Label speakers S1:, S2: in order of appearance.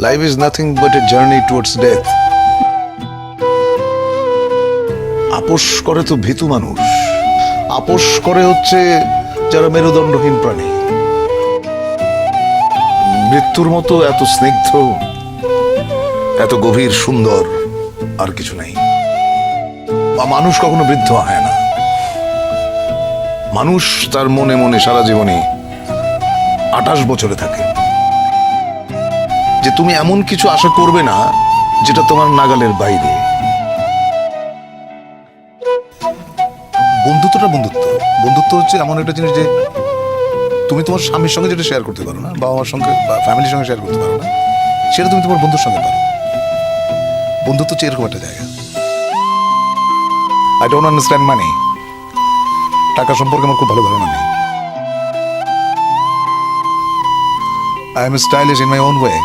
S1: Life is nothing but a journey towards death আপোষ করে তো ভীতু মানুষ। আপোষ করে হচ্ছে যারা মেরুদণ্ডহীন প্রাণী। মৃত্যুর মতো এত স্নিগ্ধ, এত গভীর, সুন্দর আর কিছু নেই। বা মানুষ কখনো বৃদ্ধ হয় না। মানুষ তার মনে মনে সারা জীবনে আঠাশ বছরে থাকে। যে তুমি এমন কিছু আশা করবে না যেটা তোমার নাগালের বাইরে। বন্ধুত্বটা বন্ধুত্ব। বন্ধুত্ব হচ্ছে এমন একটা জিনিস যে তুমি তোমার স্বামীর সঙ্গে যেটা শেয়ার করতে পারো না বাবা মার সঙ্গে বা ফ্যামিলির সঙ্গে শেয়ার করতে পারো না, সেটা তুমি তোমার বন্ধুর সঙ্গে পারো। বন্ধুত্ব হচ্ছে এরকম একটা জায়গা। আই ডোন্ট আন্ডারস্ট্যান্ড মানি টাকা সম্পর্কে আমার খুব ভালো ধারণা নেই। I am stylish in my own way